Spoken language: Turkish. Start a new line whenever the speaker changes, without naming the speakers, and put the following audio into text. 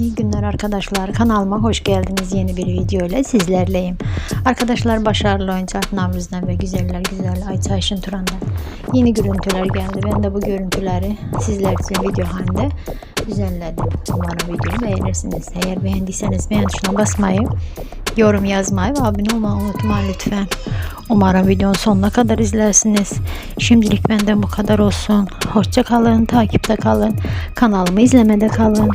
İyi günler arkadaşlar. Kanalıma hoş geldiniz. Yeni bir video ile sizlerleyim. Arkadaşlar başarılı oyuncu Navruz'dan ve güzeller güzel Ayça Ayşin Turan'dan yeni görüntüler geldi. Ben de bu görüntüleri sizler için video halinde düzenledim. Umarım videoyu beğenirsiniz. Eğer beğendiyseniz beğen tuşuna basmayı, yorum yazmayı ve abone olmayı unutmayın lütfen. Umarım videonun sonuna kadar izlersiniz. Şimdilik benden bu kadar olsun. Hoşça kalın, takipte kalın. Kanalımı izlemede kalın.